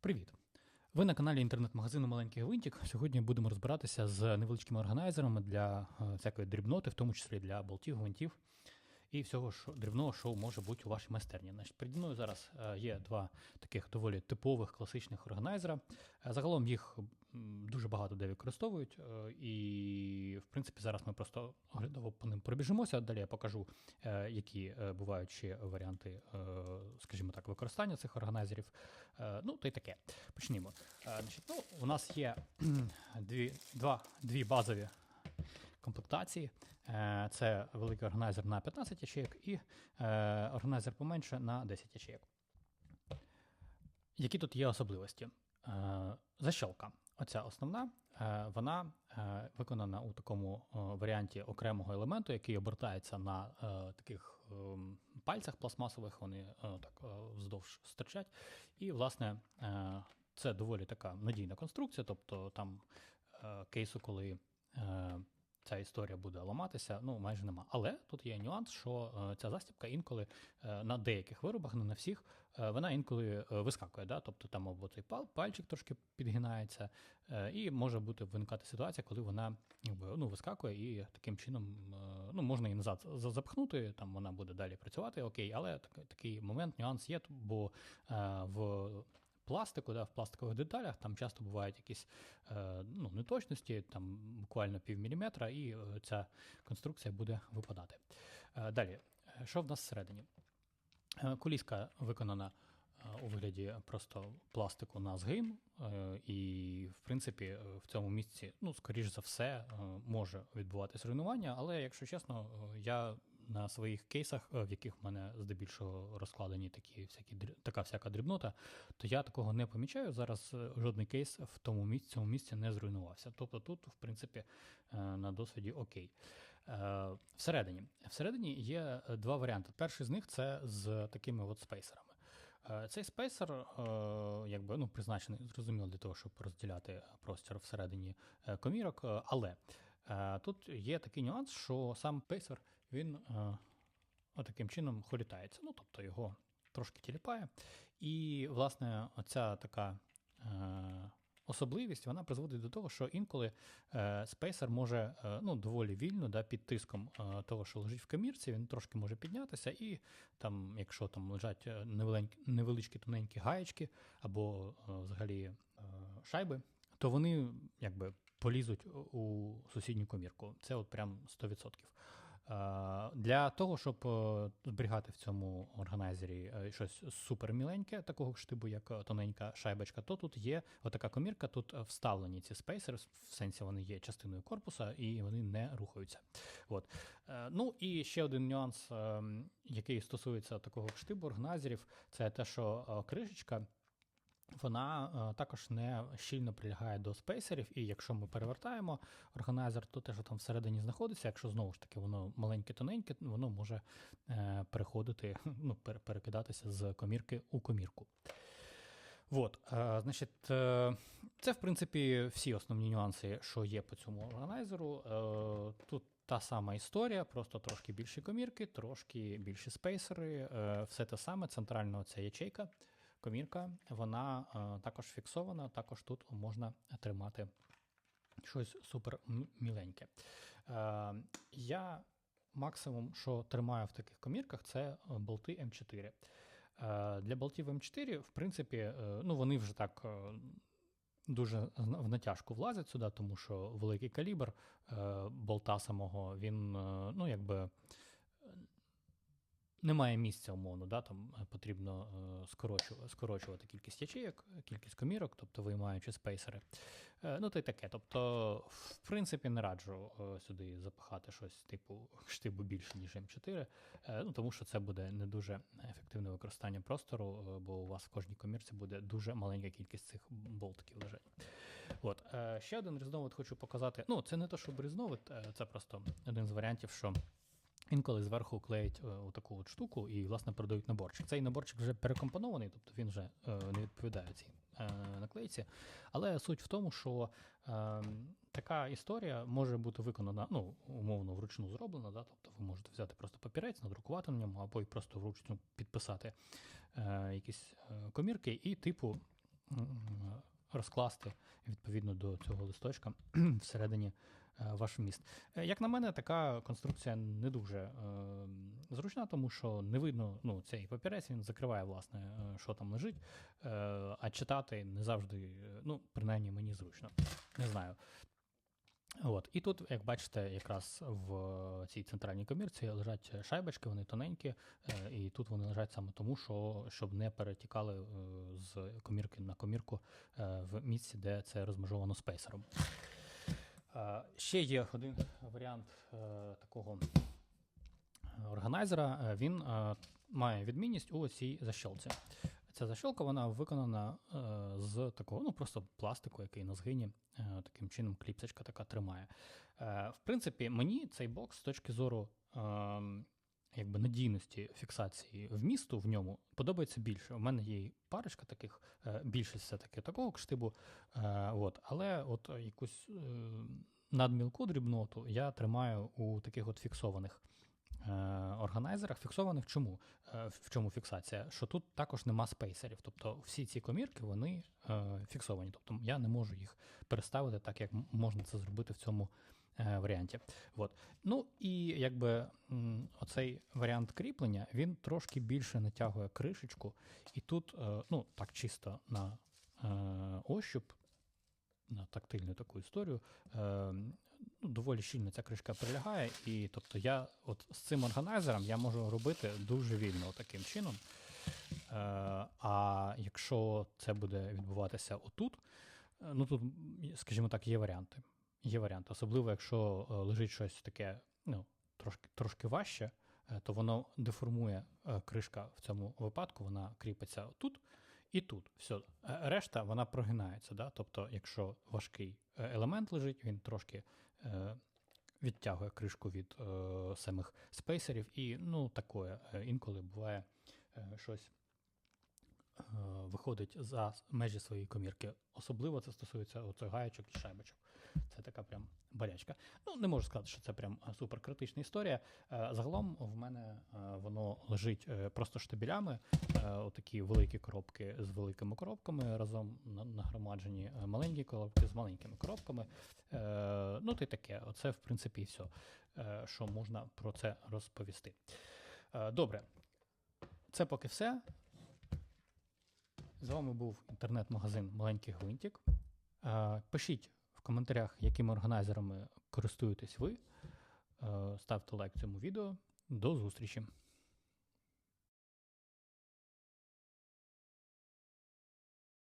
Привіт! Ви на каналі інтернет-магазину Маленький Гвинтик. Сьогодні будемо розбиратися з невеличкими органайзерами для е, всякої дрібноти, в тому числі для болтів, гвинтів і всього що, дрібного, що може бути у вашій майстерні. Значить, Переді мною зараз е, є два таких доволі типових класичних органайзера. Е, Загалом їх дуже багато де використовують, е, і в принципі зараз ми просто оглядово по ним пробіжимося. Далі я покажу, які бувають ще варіанти, скажімо так, використання цих органайзерів. Ну, то й таке. Почнімо. Значить, ну, у нас є дві, два, дві базові комплектації. Е, Це великий органайзер на 15 ячеїк і е, органайзер поменше на 10 ячеїк. Які тут є особливості? Е, Защолка. Оця основна, вона виконана у такому варіанті окремого елементу, який обертається на таких ем, пальцях пластмасових, вони так вздовж стирчать. І, власне, це доволі така надійна конструкція, тобто там кейсу, коли ця історія буде ламатися, ну майже нема. Але тут є нюанс, що е, ця застібка інколи е, на деяких виробах, не на всіх, е, вона інколи вискакує. Да? Тобто там або цей пальчик трошки підгинається, і може бути виникати ситуація, коли вона ну, вискакує, і таким чином ну, можна її назад запхнути, там вона буде далі працювати, окей, але такий момент, нюанс є, бо в пластику, да, в пластикових деталях там часто бувають якісь е, ну, неточності, там буквально пів міліметра, і е, ця конструкція буде випадати. Е, далі, що в нас всередині? Е, Коліска виконана е, у вигляді просто пластику на згин, е, і, в принципі, в цьому місці, ну, скоріш за все, може відбуватись руйнування, але, якщо чесно, я на своїх кейсах, е, в яких в мене здебільшого розкладені такі всякі, така всяка дрібнота, то я такого не помічаю. Зараз е, жодний кейс в тому місці, цьому місці не зруйнувався. Тобто тут, в принципі, е, на досвіді окей. Всередині. Всередині є два варіанти. Перший з них це з такими от спейсерами. Цей спейсер, якби ну, призначений зрозуміло для того, щоб розділяти простір всередині комірок, але тут є такий нюанс, що сам спейсер він е, отаким чином холітається. Ну, тобто його трошки тіліпає. І, власне, оця така. е, Особливість вона призводить до того, що інколи е, спейсер може е, ну, доволі вільно, да, під тиском е, того, що лежить в камірці, він трошки може піднятися, і там, якщо там лежать е, невеличкі тоненькі гаєчки або е, взагалі е, шайби, то вони якби полізуть у сусідню комірку. Це от прям 100%. Е, Для того, щоб е, зберігати в цьому органайзері е, щось супер міленьке, такого штибу, як е, тоненька шайбочка, то тут є отака комірка, тут вставлені ці спейсери, в сенсі вони є частиною корпуса і вони не рухаються. От. Ну і ще один нюанс, е, який стосується такого штибу органайзерів, це те, що кришечка. Вона е, також не щільно прилягає до спейсерів, і якщо ми перевертаємо органайзер, то те, що там всередині знаходиться, якщо знову ж таки воно маленьке тоненьке, воно може е, переходити, ну, перекидатися з комірки у комірку. От, е, значить, це, в принципі, всі основні нюанси, що є по цьому органайзеру. Тут та сама історія, просто трошки більші комірки, трошки більші спейсери, все те саме, центральна ця ячейка, комірка, вона е, також фіксована, також тут можна тримати щось супер міленьке. Е, я максимум, що тримаю в таких комірках, це е, болти М4. Е, Для болтів М4, в принципі, ну вони вже так. Дуже в натяжку влазять сюди, тому що великий калібр болта самого, він, ну, якби немає місця, умовно, да, там е, потрібно е, скорочувати, скорочувати кількість ячеїк, кількість комірок, тобто виймаючи спейсери. Е, Ну, то й таке. Тобто, в принципі, не раджу сюди запихати щось типу штибу більше, ніж М4, е, ну, тому що це буде не дуже ефективне використання простору, бо у вас в кожній комірці буде дуже маленька кількість цих болтиків лежать. От. Ще один різновид хочу показати. Ну, це не то, щоб різновид, це просто один з варіантів, що. Інколи зверху клеять е, таку от штуку і, власне, продають наборчик. Цей наборчик вже перекомпонований, тобто він вже е, не відповідає цій е, наклейці. Але суть в тому, що е, така історія може бути виконана, ну, умовно, вручну зроблена. Да? Тобто ви можете взяти просто папірець, надрукувати на ньому, або й просто вручну підписати якісь комірки, і, типу, розкласти відповідно до цього листочка всередині ваш вміст. Е, Як на мене, така конструкція не дуже е, зручна, тому що не видно ну, цей папірець, він закриває, власне, е, що там лежить, е, а читати не завжди, е, ну, принаймні мені зручно. Не знаю. От. І тут, як бачите, якраз в цій центральній комірці лежать шайбочки, вони тоненькі, е, і тут вони лежать саме тому, що щоб не перетікали е, з комірки на комірку е, в місці, де це розмежовано спейсером. Е, Ще є один варіант е, такого органайзера. Е, Він має відмінність у цій защолці. Ця защолка вона виконана з такого, ну просто пластику, який на згині, таким чином кліпсочка така тримає. В принципі, мені цей бокс з точки зору е, якби надійності фіксації вмісту в ньому подобається більше. У мене є парочка таких, е, більшість все-таки такого кштибу. Е, от, але от якусь е, надмілку дрібноту я тримаю у таких от фіксованих органайзерах. Фіксованих чому? В чому фіксація? Що тут також нема спейсерів. Тобто всі ці комірки вони фіксовані. Тобто я не можу їх переставити так, як можна це зробити в цьому варіанті. От. Ну і якби оцей варіант кріплення він трошки більше натягує кришечку, і тут, е, ну так чисто на е, ощуп, на тактильну таку історію. Е, ну, доволі щільно ця кришка прилягає, і тобто я от з цим органайзером я можу робити дуже вільно таким чином. Е, а якщо це буде відбуватися отут, е, ну тут, скажімо так, є варіанти. Є варіанти, особливо якщо е, лежить щось таке, ну, трошки, трошки важче, е, то воно деформує е, кришка в цьому випадку, вона кріпиться тут і тут. Все. Решта вона прогинається. Да? Тобто, якщо важкий елемент лежить, він трошки відтягує кришку від самих спейсерів, і ну, такое інколи буває щось виходить за межі своєї комірки. Особливо це стосується оцих гаєчок і шайбочок. Це така прям болячка. Ну, не можу сказати, що це прям е, суперкритична історія. Е, Загалом в мене е, воно лежить е, просто штабілями, е, отакі великі коробки з великими коробками, разом на- нагромаджені е, маленькі коробки з маленькими коробками. Е, Ну, ти таке. Оце, в принципі, все, е, що можна про це розповісти. Е, Добре. Це поки все. З вами був інтернет-магазин Маленький Гвинтик. Е, Пишіть в коментарях, якими органайзерами користуєтесь ви. Е, Ставте лайк цьому відео. До зустрічі!